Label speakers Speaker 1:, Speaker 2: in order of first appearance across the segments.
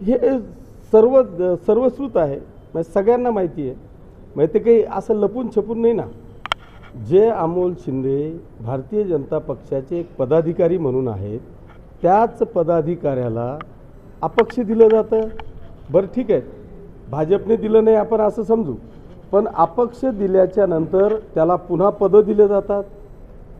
Speaker 1: हे सर्व सर्वश्रुत आहे. म्हणजे सगळ्यांना माहिती आहे. म्हणजे ते काही असं लपून छपून नाही ना. जे अमोल शिंदे भारतीय जनता पक्षाचे एक पदाधिकारी म्हणून आहेत त्याच पदाधिकाऱ्याला अपक्ष दिलं जातं. बरं ठीक आहे. भाजपने दिलं नाही आपण असं समजू. पण अपक्ष दिल्याच्या नंतर त्याला पुन्हा पदं दिले जातात.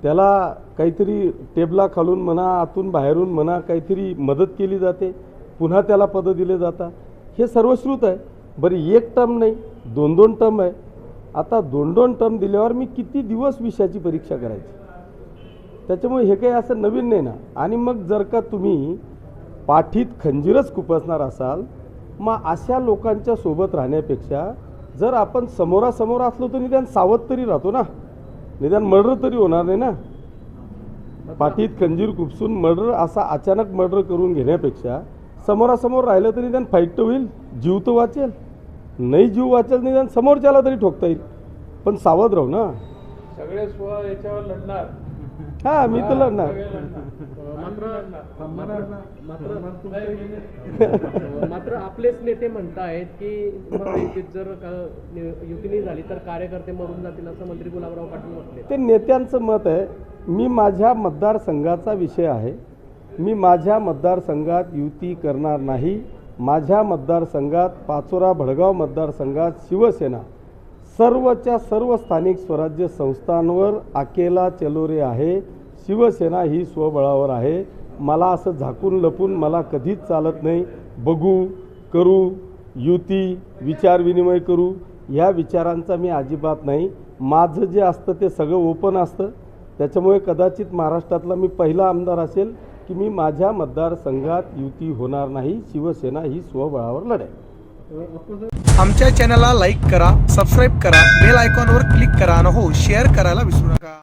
Speaker 1: त्याला काहीतरी टेबला खालून म्हणा आतून बाहेरून म्हणा काहीतरी मदत केली जाते. पुन्हा त्याला पदं दिले जातात. हे सर्वश्रुत आहे. बरं एक टर्म नाही दोन दोन टर्म आहे. आता दोन दोन टर्म दिल्यावर मी किती दिवस विषयाची परीक्षा करायची? त्याच्यामुळे हे काही असं नवीन नाही ना. आणि मग जर का तुम्ही पाठीत खंजीरच खुपसणार असाल मग अशा लोकांच्या सोबत राहण्यापेक्षा जर आपण समोरासमोर असलो तर निदान सावध तरी राहतो ना. निदान मर्डर तरी होणार नाही ना. पाठीत खंजीर खुपसून मर्डर असा अचानक मर्डर करून घेण्यापेक्षा समोरासमोर राहिलं तरी निदान फाईट तर होईल जीव तर वाचेल. नाही जीव वाचेल निदान समोरच्याला तरी ठोकता येईल. पण सावध राहू ना.
Speaker 2: सगळे स्व याच्यावर लढणार.
Speaker 1: हा मी तर लढणार.
Speaker 2: मात्र मात्र मात्र आपलेच नेते म्हणतायत की जर का- युती झाली तर कार्यकर्ते मरून जातील असं मंत्री गुलाबराव पाटील म्हटले.
Speaker 1: ते नेत्यांचं मत आहे. मी माझ्या मतदारसंघाचा विषय आहे. मी माझ्या मतदारसंघात युती करणार नाही. माझ्या मतदारसंघात पाचोरा भडगाव मतदारसंघात शिवसेना. सर्वच्या सर्व स्थानिक स्वराज्य संस्थांवर अकेला चलोरे आहे. शिवसेना ही स्वबळावर आहे. मला असं झाकून लपून मला कधीच चालत नाही. बघू करू युती विचारविनिमय करू ह्या विचारांचा मी अजिबात नाही. माझं जे असतं ते सगळं ओपन असतं. त्याच्यामुळे कदाचित महाराष्ट्रातला मी पहिला आमदार असेल. की मी माझ्या मतदारसंघात युती होणार नाही शिवसेना ही स्वबळावर लढेल.
Speaker 3: आमच्या चॅनलला लाईक करा सबस्क्राईब करा बेल आयकॉनवर क्लिक करा आणि हो शेअर करायला विसरू नका.